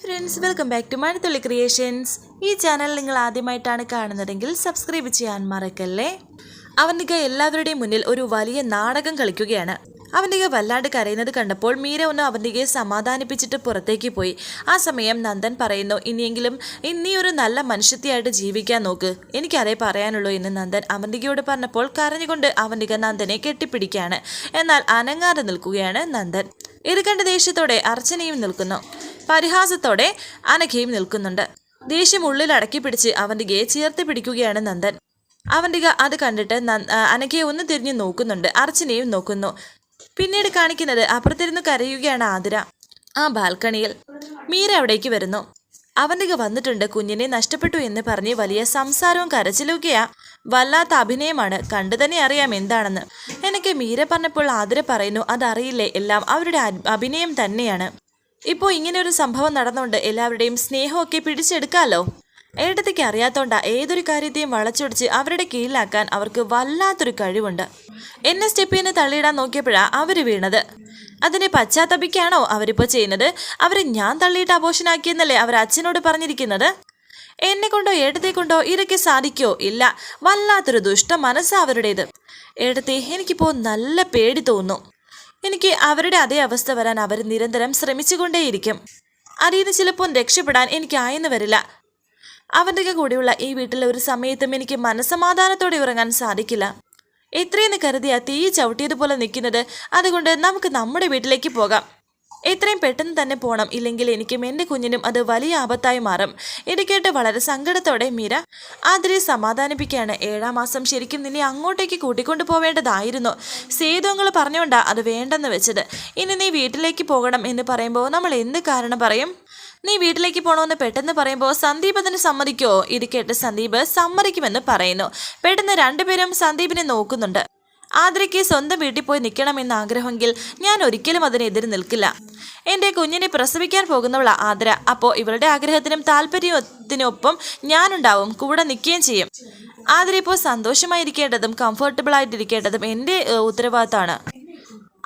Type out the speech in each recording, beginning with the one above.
Friends welcome back to Mazhathulli creations ഈ channel നിങ്ങൾ ആദ്യമായിട്ടാണ് കാണുന്നതെങ്കിൽ സബ്സ്ക്രൈബ് ചെയ്യാൻ മറക്കല്ലേ? അവന്തിക എല്ലാവരുടെയും മുന്നിൽ ഒരു വലിയ നാടകം കളിക്കുകയാണ്. അവന്തിക വല്ലാണ്ട് കരയുന്നത് കണ്ടപ്പോൾ മീര ഒന്ന് അവന്തികയെ സമാധാനിപ്പിച്ചിട്ട് പുറത്തേക്ക് പോയി. ആ സമയം നന്ദൻ പറയുന്നു ഇനിയെങ്കിലും ഇനി ഒരു നല്ല മനുഷ്യത്തെയായിട്ട് ജീവിക്കാൻ നോക്ക്. എനിക്കതേ പറയാനുള്ളൂ എന്ന് നന്ദൻ അവന്തികയോട് പറഞ്ഞപ്പോൾ കരഞ്ഞുകൊണ്ട് അവന്തിക നന്ദനെ കെട്ടിപ്പിടിക്കുകയാണ്. എന്നാൽ അനങ്ങാതെ നിൽക്കുകയാണ് നന്ദൻ. ഇത് കണ്ട ദേഷ്യത്തോടെ അർച്ചനയും നിൽക്കുന്നു. പരിഹാസത്തോടെ അനഘയും നിൽക്കുന്നുണ്ട്. ദേഷ്യം ഉള്ളിൽ അടക്കി പിടിച്ച് അവന്തികയെ ചേർത്ത് പിടിക്കുകയാണ് നന്ദൻ. അവന്തിക അത് കണ്ടിട്ട് അനഘയെ ഒന്ന് തിരിഞ്ഞു നോക്കുന്നുണ്ട്. അർച്ചനയും നോക്കുന്നു. പിന്നീട് കാണിക്കുന്നത് അപ്പുറത്തിരുന്ന് കരയുകയാണ് ആതിര. ആ ബാൽക്കണിയിൽ മീര അവിടേക്ക് വരുന്നു. അവന്തിക വന്നിട്ടുണ്ട്. കുഞ്ഞിനെ നഷ്ടപ്പെട്ടു എന്ന് പറഞ്ഞ് വലിയ സംസാരവും കരച്ചിലൊക്കെയാ. വല്ലാത്ത അഭിനയമാണ്. കണ്ടു തന്നെ അറിയാം എന്താണെന്ന്. എനിക്ക് മീര പറഞ്ഞപ്പോൾ ആതിര പറയുന്നു അതറിയില്ലേ എല്ലാം അവരുടെ അഭിനയം തന്നെയാണ്. ഇപ്പോൾ ഇങ്ങനെ ഒരു സംഭവം നടന്നുകൊണ്ട് എല്ലാവരുടെയും സ്നേഹമൊക്കെ പിടിച്ചെടുക്കാമല്ലോ ഏട്ടത്തേക്ക് അറിയാത്തോണ്ട ഏതൊരു കാര്യത്തെയും വളച്ചൊടിച്ച് അവരുടെ കീഴിലാക്കാൻ അവർക്ക് വല്ലാത്തൊരു കഴിവുണ്ട്. എന്നെ സ്റ്റെപ്പിനെ തള്ളിയിടാൻ നോക്കിയപ്പോഴാണ് അവർ വീണത്. അതിനെ പശ്ചാത്തപിക്കാണോ അവരിപ്പോൾ ചെയ്യുന്നത്? അവരെ ഞാൻ തള്ളിയിട്ട് അപോഷനാക്കിയെന്നല്ലേ അവർ അച്ഛനോട് പറഞ്ഞിരിക്കുന്നത്? എന്നെ കൊണ്ടോ ഏട്ടത്തെ കൊണ്ടോ ഇതൊക്കെ സാധിക്കോ? ഇല്ല. വല്ലാത്തൊരു ദുഷ്ട മനസ്സാ അവരുടേത്. ഏട്ടത്തെ എനിക്കിപ്പോൾ നല്ല പേടി തോന്നുന്നു. എനിക്ക് അവരുടെ അതേ അവസ്ഥ വരാൻ അവർ നിരന്തരം ശ്രമിച്ചുകൊണ്ടേയിരിക്കും. അതിൽ നിന്ന് ചിലപ്പോൾ രക്ഷപ്പെടാൻ എനിക്കായെന്ന് വരില്ല. അവന്റെ കൂടെയുള്ള ഈ വീട്ടിൽ ഒരു സമയത്തും എനിക്ക് മനസ്സമാധാനത്തോടെ ഉറങ്ങാൻ സാധിക്കില്ല. എത്രയെന്ന് കരുതിയാ തീ ചവിട്ടിയതുപോലെ നിൽക്കുന്നത്. അതുകൊണ്ട് നമുക്ക് നമ്മുടെ വീട്ടിലേക്ക് പോകാം. എത്രയും പെട്ടെന്ന് തന്നെ പോകണം ഇല്ലെങ്കിൽ എനിക്കും എന്റെ കുഞ്ഞിനും അത് വലിയ ആപത്തായി മാറും. ഇത് കേട്ട് വളരെ സങ്കടത്തോടെ മീര ആതിരെ സമാധാനിപ്പിക്കുകയാണ്. ഏഴാം മാസം ശരിക്കും നിന്നെ അങ്ങോട്ടേക്ക് കൂട്ടിക്കൊണ്ടു പോവേണ്ടതായിരുന്നു. സേതുങ്ങൾ പറഞ്ഞുകൊണ്ടാ അത് വേണ്ടെന്ന് വെച്ചത്. ഇനി നീ വീട്ടിലേക്ക് പോകണം എന്ന് പറയുമ്പോൾ നമ്മൾ എന്ത് കാരണം പറയും? നീ വീട്ടിലേക്ക് പോകണമെന്ന് പെട്ടെന്ന് പറയുമ്പോൾ സന്ദീപ് അതിന് സമ്മതിക്കോ? ഇത് കേട്ട് സന്ദീപ് സമ്മതിക്കുമെന്ന് പറയുന്നു. പെട്ടെന്ന് രണ്ടുപേരും സന്ദീപിനെ നോക്കുന്നുണ്ട്. ആതിരയ്ക്ക് സ്വന്തം വീട്ടിൽ പോയി നിൽക്കണമെന്ന് ആഗ്രഹമെങ്കിൽ ഞാൻ ഒരിക്കലും അതിനെതിരെ നിൽക്കില്ല. എന്റെ കുഞ്ഞിനെ പ്രസവിക്കാൻ പോകുന്നവളാ ആദ്ര അപ്പോൾ ഇവളുടെ ആഗ്രഹത്തിനും താല്പര്യത്തിനൊപ്പം ഞാനുണ്ടാവും കൂടെ നിൽക്കുകയും ചെയ്യും. ആദ്ര ഇപ്പോൾ സന്തോഷമായിരിക്കേണ്ടതും കംഫർട്ടബിൾ ആയിട്ടിരിക്കേണ്ടതും എന്റെ ഉത്തരവാദിത്തമാണ്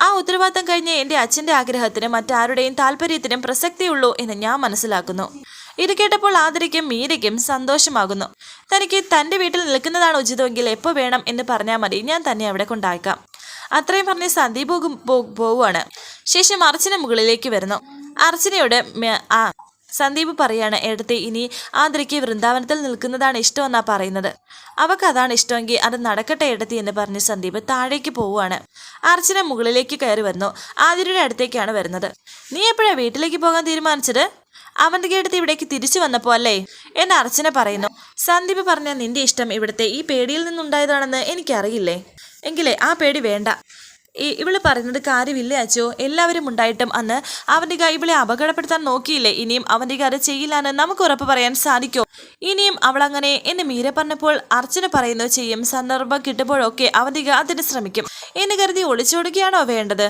ആ ഉത്തരവാദിത്തം കഴിഞ്ഞ് എന്റെ അച്ഛന്റെ ആഗ്രഹത്തിന് മറ്റാരുടെയും താല്പര്യത്തിനും പ്രസക്തിയുള്ളൂ എന്ന് ഞാൻ മനസ്സിലാക്കുന്നു. ഇത് കേട്ടപ്പോൾ ആദരയ്ക്കും മീരയ്ക്കും സന്തോഷമാകുന്നു. തനിക്ക് തന്റെ വീട്ടിൽ നിൽക്കുന്നതാണ് ഉചിതമെങ്കിൽ എപ്പോൾ വേണം എന്ന് പറഞ്ഞാൽ മതി. ഞാൻ തന്നെ അവിടെ കൊണ്ടാക്കാം അത്രയും പറഞ്ഞ് സന്ദീപ് പോവുകയാണ് ശേഷം അർച്ചന മുകളിലേക്ക് വരുന്നു. അർച്ചനയോട് ആ സന്ദീപ് പറയാണ് എടുത്ത് ഇനി ആതിരയ്ക്ക് വൃന്ദാവനത്തിൽ നിൽക്കുന്നതാണ് ഇഷ്ടമെന്നാ പറയുന്നത്. അവക്ക് അതാണ് ഇഷ്ടമെങ്കിൽ അത് നടക്കട്ടെ എടുത്തി എന്ന് പറഞ്ഞ് സന്ദീപ് താഴേക്ക് പോവുകയാണ് അർച്ചന മുകളിലേക്ക് കയറി വരുന്നു. ആതിരയുടെ അടുത്തേക്കാണ് വരുന്നത്. നീ എപ്പോഴാണ് വീട്ടിലേക്ക് പോകാൻ തീരുമാനിച്ചത്? അവന്റെ കേട്ടത്ത് ഇവിടേക്ക് തിരിച്ചു വന്നപ്പോ അല്ലേ? എന്ന് അർച്ചന പറയുന്നു. സന്ദീപ് പറഞ്ഞ നിന്റെ ഇഷ്ടം ഇവിടുത്തെ ഈ പേടിയിൽ നിന്നുണ്ടായതാണെന്ന് എനിക്കറിയില്ലേ? എങ്കിലേ ആ പേടി വേണ്ട. ഇവൾ പറയുന്നത് കാര്യമില്ല അച്ചോ? എല്ലാവരും ഉണ്ടായിട്ടും അന്ന് അവന്റെ ഇവളെ അപകടപ്പെടുത്താൻ നോക്കിയില്ലേ? ഇനിയും അവന്റെ അത് ചെയ്യില്ലാന്ന് നമുക്ക് ഉറപ്പ് പറയാൻ സാധിക്കോ? ഇനിയും അവൾ അങ്ങനെ എന്ന് മീര പറഞ്ഞപ്പോൾ അർച്ചന പറയുന്നു ചെയ്യും. സന്ദർഭം കിട്ടുമ്പോഴൊക്കെ അവന്റെ അതിന് ശ്രമിക്കും. എന്ന് കരുതി ഒളിച്ചോടുകയാണോ വേണ്ടത്?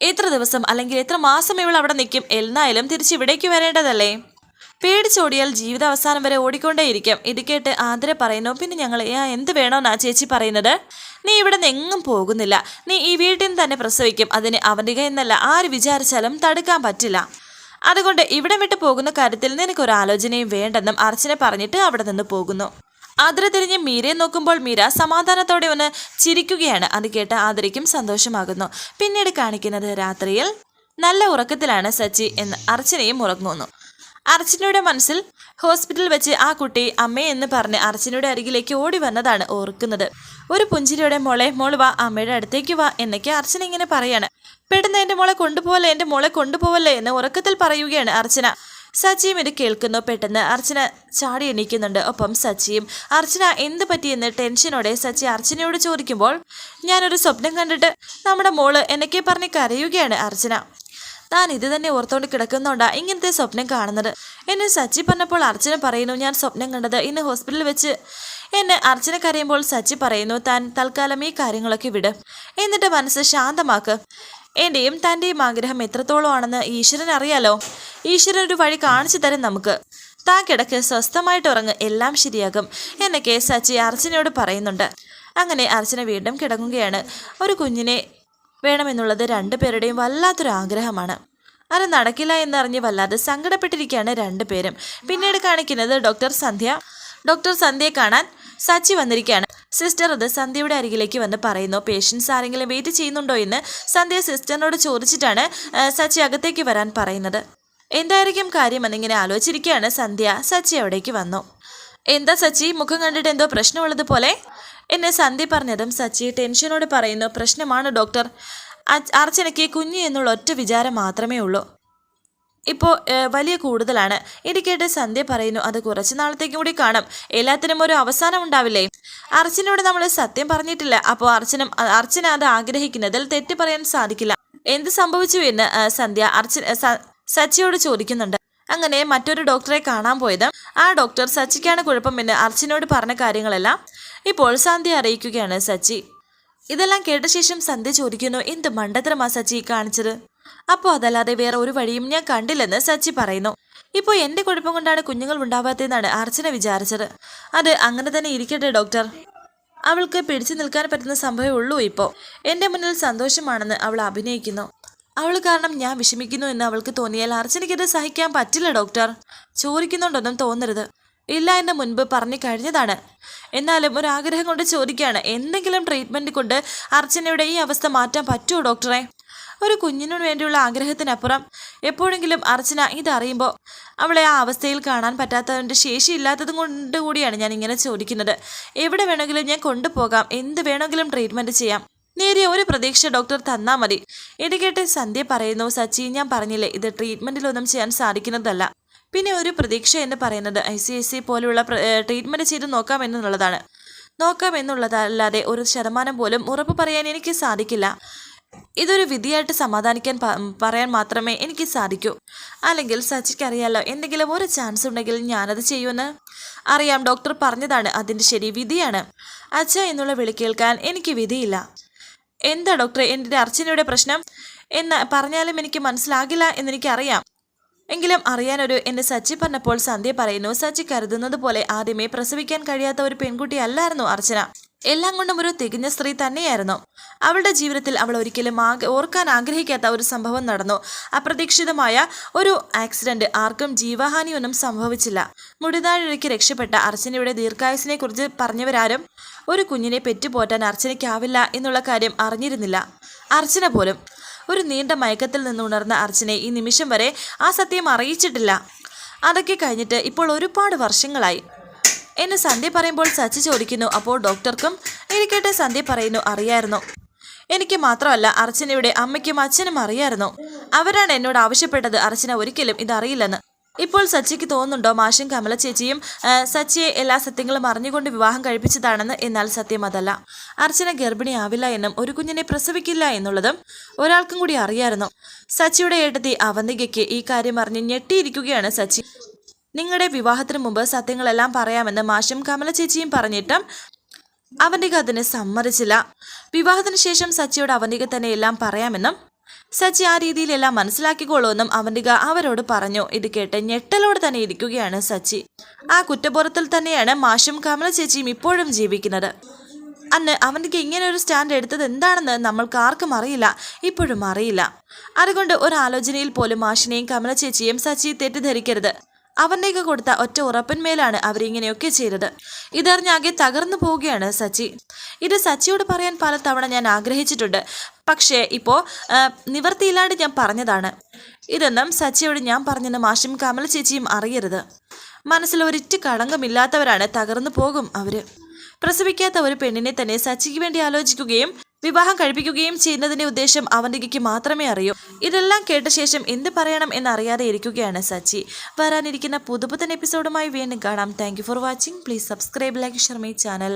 എത്ര ദിവസം അല്ലെങ്കിൽ എത്ര മാസം ഇവൾ അവിടെ നിൽക്കും? എന്നായാലും തിരിച്ചു ഇവിടേക്ക് വരേണ്ടതല്ലേ? പേടിച്ചോടിയാൽ ജീവിത അവസാനം വരെ ഓടിക്കൊണ്ടേയിരിക്കും. ഇത് കേട്ട് ആതിര പറയുന്നു പിന്നെ ഞങ്ങൾ "ആ, എന്ത് വേണോന്നാ ചേച്ചി പറയുന്നത്? നീ ഇവിടെ നിന്ന് എങ്ങും പോകുന്നില്ല. നീ ഈ വീട്ടിൽ നിന്ന് തന്നെ പ്രസവിക്കും. അതിന് അവനിക എന്നല്ല ആര് വിചാരിച്ചാലും തടുക്കാൻ പറ്റില്ല. അതുകൊണ്ട് ഇവിടെ വിട്ട് പോകുന്ന കാര്യത്തിൽ നിനക്കൊരു ആലോചനയും വേണ്ടെന്നും അർച്ചന പറഞ്ഞിട്ട് അവിടെ നിന്ന് പോകുന്നു. ആതിര തിരിഞ്ഞ് മീരയെ നോക്കുമ്പോൾ മീര സമാധാനത്തോടെ ഒന്ന് ചിരിക്കുകയാണ്. അത് കേട്ട് ആതിരയ്ക്കും സന്തോഷമാകുന്നു. പിന്നീട് കാണിക്കുന്നത് രാത്രിയിൽ നല്ല ഉറക്കത്തിലാണ് സച്ചി എന്ന് അർച്ചനയും ഉറങ്ങുന്നു. അർച്ചനയുടെ മനസ്സിൽ ഹോസ്പിറ്റലിൽ വെച്ച് ആ കുട്ടി അമ്മേ എന്ന് പറഞ്ഞ് അർച്ചനയുടെ അരികിലേക്ക് ഓടി വന്നതാണ് ഓർക്കുന്നത്. ഒരു പുഞ്ചിരിയുടെ മോളെ മോൾ വാ അമ്മയുടെ അടുത്തേക്ക് വാ എന്നൊക്കെ അർച്ചന ഇങ്ങനെ പറയാണ്. പെട്ടെന്ന് എന്റെ മോളെ കൊണ്ടുപോകല്ലേ എന്റെ മോളെ കൊണ്ടുപോവല്ലേ എന്ന് ഉറക്കത്തിൽ പറയുകയാണ് അർച്ചന. സച്ചിയും ഇത് കേൾക്കുന്നു. പെട്ടെന്ന് അർച്ചന ചാടി എണീക്കുന്നുണ്ട്. ഒപ്പം സച്ചിയും അർച്ചന എന്ത് പറ്റിയെന്ന് ടെൻഷനോടെ സച്ചി അർച്ചനയോട് ചോദിക്കുമ്പോൾ ഞാനൊരു സ്വപ്നം കണ്ടിട്ട് നമ്മുടെ മോൾ എന്നൊക്കെ പറഞ്ഞ് കരയുകയാണ് അർച്ചന. താൻ ഇത് തന്നെ ഓർത്തോണ്ട് കിടക്കുന്നോണ്ടാ ഇങ്ങനത്തെ സ്വപ്നം കാണുന്നത്. എന്നെ സച്ചി പറഞ്ഞപ്പോൾ അർച്ചന പറയുന്നു ഞാൻ സ്വപ്നം കണ്ടത് ഇന്ന് ഹോസ്പിറ്റലിൽ വെച്ച്. എന്നെ അർച്ചന കരയുമ്പോൾ സച്ചി പറയുന്നു താൻ തൽക്കാലം ഈ കാര്യങ്ങളൊക്കെ വിട്. എന്നിട്ട് മനസ്സ് ശാന്തമാക്ക്. എന്റെയും തന്റെയും ആഗ്രഹം എത്രത്തോളം ആണെന്ന് ഈശ്വരൻ അറിയാലോ. ഈശ്വരൻ ഒരു വഴി കാണിച്ചു തരും നമുക്ക്. താൻ കിടക്ക് സ്വസ്ഥമായിട്ട് ഉറങ്ങ് എല്ലാം ശരിയാകും. എന്നൊക്കെ സച്ചി അർച്ചനയോട് പറയുന്നുണ്ട്. അങ്ങനെ അർച്ചന വീണ്ടും കിടങ്ങുകയാണ്. ഒരു കുഞ്ഞിനെ വേണമെന്നുള്ളത് രണ്ടുപേരുടെയും വല്ലാത്തൊരു ആഗ്രഹമാണ്. അത് നടക്കില്ല എന്നറിഞ്ഞ് വല്ലാതെ സങ്കടപ്പെട്ടിരിക്കുകയാണ് രണ്ടുപേരും പിന്നീട് കാണിക്കുന്നത് ഡോക്ടർ സന്ധ്യ. ഡോക്ടർ സന്ധ്യയെ കാണാൻ സച്ചി വന്നിരിക്കുകയാണ്. സിസ്റ്റർ അത് സന്ധ്യയുടെ അരികിലേക്ക് വന്ന് പറയുന്നു പേഷ്യൻസ് ആരെങ്കിലും വെയിറ്റ് ചെയ്യുന്നുണ്ടോ എന്ന് സന്ധ്യ സിസ്റ്ററിനോട് ചോദിച്ചിട്ടാണ് സച്ചി അകത്തേക്ക് വരാൻ പറയുന്നത്. എന്തായിരിക്കും കാര്യമെന്നിങ്ങനെ ആലോചിച്ചിരിക്കുകയാണ് സന്ധ്യ. സച്ചി അവിടേക്ക് വന്നു. എന്താ സച്ചി? മുഖം കണ്ടിട്ട് എന്തോ പ്രശ്നമുള്ളത് പോലെ? എന്നെ സന്ധി പറഞ്ഞതും സച്ചി ടെൻഷനോട് പറയുന്നു പ്രശ്നമാണ് ഡോക്ടർ. അർച്ചനയ്ക്ക് കുഞ്ഞ് എന്നുള്ള ഒറ്റ വിചാരം മാത്രമേ ഉള്ളൂ. ഇപ്പോൾ വലിയ കൂടുതലാണ്. ഇടിക്കേട്ട് കേട്ട് സന്ധ്യ പറയുന്നു അത് കുറച്ച് നാളത്തേക്കും കൂടി കാണും. എല്ലാത്തിനും ഒരു അവസാനം ഉണ്ടാവില്ലേ? അർച്ചനോട് നമ്മൾ സത്യം പറഞ്ഞിട്ടില്ല. അപ്പോൾ അർച്ചനും അർച്ചന അത് ആഗ്രഹിക്കുന്നതിൽ തെറ്റ് പറയാൻ സാധിക്കില്ല. എന്ത് സംഭവിച്ചു എന്ന് സന്ധ്യ അർച്ചന സച്ചിയോട് ചോദിക്കുന്നുണ്ട്. അങ്ങനെ മറ്റൊരു ഡോക്ടറെ കാണാൻ പോയത് ആ ഡോക്ടർ സച്ചിക്കാണ്. കുഴപ്പമെന്ന് അർച്ചനോട് പറഞ്ഞ കാര്യങ്ങളെല്ലാം ഇപ്പോൾ സന്ധ്യ അറിയിക്കുകയാണ് സച്ചി. ഇതെല്ലാം കേട്ട ശേഷം സന്ധ്യ ചോദിക്കുന്നു എന്ത് മണ്ടത്തരമാ സച്ചി കാണിച്ചത്? അപ്പോൾ അതല്ലാതെ വേറെ ഒരു വഴിയും ഞാൻ കണ്ടില്ലെന്ന് സച്ചി പറയുന്നു. ഇപ്പോൾ എന്റെ കുഴപ്പം കൊണ്ടാണ് കുഞ്ഞുങ്ങൾ ഉണ്ടാവാത്തതെന്നാണ് അർച്ചന വിചാരിച്ചത്. അത് അങ്ങനെ തന്നെ ഇരിക്കട്ടെ ഡോക്ടർ. അവൾക്ക് പിടിച്ചു നിൽക്കാൻ പറ്റുന്ന സംഭവമേ ഉള്ളൂ ഇപ്പോൾ എന്റെ മുന്നിൽ സന്തോഷമാണെന്ന് അവൾ അഭിനയിക്കുന്നു. അവൾ കാരണം ഞാൻ വിഷമിക്കുന്നു എന്ന് അവൾക്ക് തോന്നിയാൽ അർച്ചനയ്ക്കത് സഹിക്കാൻ പറ്റില്ല ഡോക്ടർ. ചോദിക്കുന്നുണ്ടൊന്നും തോന്നരുത്. ഇല്ല എന്ന് മുൻപ് പറഞ്ഞു കഴിഞ്ഞതാണ്. എന്നാലും ഒരു ആഗ്രഹം കൊണ്ട് ചോദിക്കുകയാണ്. എന്തെങ്കിലും ട്രീറ്റ്മെന്റ് കൊണ്ട് അർച്ചനയുടെ ഈ അവസ്ഥ മാറ്റാൻ പറ്റുമോ ഡോക്ടറെ? ഒരു കുഞ്ഞിനു വേണ്ടിയുള്ള ആഗ്രഹത്തിനപ്പുറം എപ്പോഴെങ്കിലും അർച്ചന ഇതറിയുമ്പോൾ അവളെ ആ അവസ്ഥയിൽ കാണാൻ പറ്റാത്തതിന്റെ ശേഷിയില്ലാത്തതും കൊണ്ട് കൂടിയാണ് ഞാൻ ഇങ്ങനെ ചോദിക്കുന്നത്. എവിടെ വേണമെങ്കിലും ഞാൻ കൊണ്ടുപോകാം. എന്ത് വേണമെങ്കിലും ട്രീറ്റ്മെന്റ് ചെയ്യാം. നേരിയ ഒരു പ്രതീക്ഷ ഡോക്ടർ തന്നാൽ മതി. ഇത് സന്ധ്യ പറയുന്നു സച്ചി ഞാൻ പറഞ്ഞില്ലേ ഇത് ട്രീറ്റ്മെന്റിലൊന്നും ചെയ്യാൻ സാധിക്കുന്നതല്ല. പിന്നെ ഒരു പ്രതീക്ഷ എന്ന് പറയുന്നത് ഐ സി ഐ സി പോലെയുള്ള ട്രീറ്റ്മെന്റ് ചെയ്ത് നോക്കാം എന്നുള്ളതാണ്. നോക്കാം എന്നുള്ളതല്ലാതെ ഒരു ശതമാനം പോലും ഉറപ്പ് പറയാൻ എനിക്ക് സാധിക്കില്ല. ഇതൊരു വിധിയായിട്ട് സമാധാനിക്കാൻ പറയാൻ മാത്രമേ എനിക്ക് സാധിക്കൂ. അല്ലെങ്കിൽ സച്ചിക്ക് അറിയാലോ എന്തെങ്കിലും ഒരു ചാൻസ് ഉണ്ടെങ്കിൽ ഞാനത് ചെയ്യുമെന്ന്? അറിയാം ഡോക്ടർ പറഞ്ഞതാണ് അതിന്റെ ശരി വിധിയാണ്. അച്ഛ എന്നുള്ള വിളി കേൾക്കാൻ എനിക്ക് വിധിയില്ല. എന്താ ഡോക്ടറെ എന്റെ അർച്ചനയുടെ പ്രശ്നം? എന്ന് പറഞ്ഞാലും എനിക്ക് മനസ്സിലാകില്ല എന്നെനിക്കറിയാം. എങ്കിലും അറിയാനൊരു എന്നെ സച്ചി പറഞ്ഞപ്പോൾ സന്ധ്യ പറയുന്നു സച്ചി കരുതുന്നത് പോലെ ആദ്യമേ പ്രസവിക്കാൻ കഴിയാത്ത ഒരു പെൺകുട്ടി അല്ലായിരുന്നു അർച്ചന. എല്ലാം കൊണ്ടും ഒരു തികഞ്ഞ സ്ത്രീ തന്നെയായിരുന്നു. അവളുടെ ജീവിതത്തിൽ അവൾ ഒരിക്കലും ഓർക്കാൻ ആഗ്രഹിക്കാത്ത ഒരു സംഭവം നടന്നു. അപ്രതീക്ഷിതമായ ഒരു ആക്സിഡന്റ് ആർക്കും ജീവഹാനിയൊന്നും സംഭവിച്ചില്ല. മുടിതാഴിക്ക് രക്ഷപ്പെട്ട അർച്ചനയുടെ ദീർഘായുസിനെ കുറിച്ച് പറഞ്ഞവരാരും ഒരു കുഞ്ഞിനെ പെറ്റുപോറ്റാൻ അർച്ചനയ്ക്കാവില്ല എന്നുള്ള കാര്യം അറിഞ്ഞിരുന്നില്ല. അർച്ചന പോലും ഒരു നീണ്ട മയക്കത്തിൽ നിന്ന് ഉണർന്ന അർച്ചനെ ഈ നിമിഷം വരെ ആ സത്യം അറിയിച്ചിട്ടില്ല. അതൊക്കെ കഴിഞ്ഞിട്ട് ഇപ്പോൾ ഒരുപാട് വർഷങ്ങളായി. എന്നെ സന്ധ്യ പറയുമ്പോൾ സച്ചി ചോദിക്കുന്നു അപ്പോൾ ഡോക്ടർക്കും ഇരിക്കട്ടെ സന്ധ്യ പറയുന്നു അറിയായിരുന്നു. എനിക്ക് മാത്രമല്ല അർച്ചനയുടെ അമ്മയ്ക്കും അച്ഛനും അറിയായിരുന്നു. അവരാണ് എന്നോട് ആവശ്യപ്പെട്ടത്. അർച്ചന ഒരിക്കലും ഇതറിയില്ലെന്ന്. ഇപ്പോൾ സച്ചിക്ക് തോന്നുന്നുണ്ടോ? മാഷും കമല ചേച്ചിയും സച്ചിയെ എല്ലാ സത്യങ്ങളും അറിഞ്ഞുകൊണ്ട് വിവാഹം കഴിപ്പിച്ചതാണെന്ന് എന്നാൽ സത്യം അതല്ല. അർച്ചന ഗർഭിണിയാവില്ല എന്നും ഒരു കുഞ്ഞിനെ പ്രസവിക്കില്ല എന്നുള്ളതും ഒരാൾക്കും കൂടി അറിയായിരുന്നു സച്ചിയുടെ ഏട്ടത്തി അവന്തികയ്ക്ക് ഈ കാര്യം അറിഞ്ഞ് ഞെട്ടിയിരിക്കുകയാണ് സച്ചി. നിങ്ങളുടെ വിവാഹത്തിന് മുമ്പ് സത്യങ്ങളെല്ലാം പറയാമെന്ന് മാഷും കമല ചേച്ചിയും പറഞ്ഞിട്ടും അവന്തിക അതിന് സമ്മതിച്ചില്ല. വിവാഹത്തിന് ശേഷം സച്ചിയോട് അവന്തിക തന്നെ എല്ലാം പറയാമെന്നും സച്ചി ആ രീതിയിലെല്ലാം മനസ്സിലാക്കിക്കോളൂന്നും അവന്തിക അവരോട് പറഞ്ഞു. ഇത് കേട്ട് ഞെട്ടലോട് തന്നെ ഇരിക്കുകയാണ് സച്ചി. ആ കുറ്റബോധത്തിൽ തന്നെയാണ് മാഷും കമല ചേച്ചിയും ഇപ്പോഴും ജീവിക്കുന്നത്. അന്ന് അവന്തിക ഇങ്ങനെ ഒരു സ്റ്റാൻഡ് എടുത്തത് എന്താണെന്ന് നമ്മൾക്ക് ആർക്കും അറിയില്ല. ഇപ്പോഴും അറിയില്ല. അതുകൊണ്ട് ഒരു ആലോചനയിൽ പോലും മാഷിനെയും കമല ചേച്ചിയും സച്ചി തെറ്റിദ്ധരിക്കരുത്. അവന്റേക്ക് കൊടുത്ത ഒറ്റ ഉറപ്പിന്മേലാണ് അവരിങ്ങനെയൊക്കെ ചെയ്തത്. ഇതറിഞ്ഞാകെ തകർന്നു പോവുകയാണ് സച്ചി. ഇത് സച്ചിയോട് പറയാൻ പലതവണ ഞാൻ ആഗ്രഹിച്ചിട്ടുണ്ട്. പക്ഷേ ഇപ്പോൾ നിവർത്തിയില്ലാണ്ട് ഞാൻ പറഞ്ഞതാണ്. ഇതെന്നും സച്ചിയോട് ഞാൻ പറഞ്ഞെന്ന് മാഷും കമൽ ചേച്ചിയും അറിയരുത്. മനസ്സിൽ ഒരിറ്റ് കളങ്കമില്ലാത്തവരാണ് തകർന്നു പോകും അവർ. പ്രസവിക്കാത്ത ഒരു പെണ്ണിനെ തന്നെ സച്ചിക്ക് വേണ്ടി ആലോചിക്കുകയും വിവാഹം കഴിപ്പിക്കുകയും ചെയ്യുന്നതിന്റെ ഉദ്ദേശം അവന്തികയ്ക്ക് മാത്രമേ അറിയൂ. ഇതെല്ലാം കേട്ട ശേഷം എന്ത് പറയണം എന്നറിയാതെ ഇരിക്കുകയാണ് സച്ചി. വരാനിരിക്കുന്ന പുതുപുത്തൻ എപ്പിസോഡുമായി വീണ്ടും കാണാം. Thank for watching please subscribe like Sharmi channel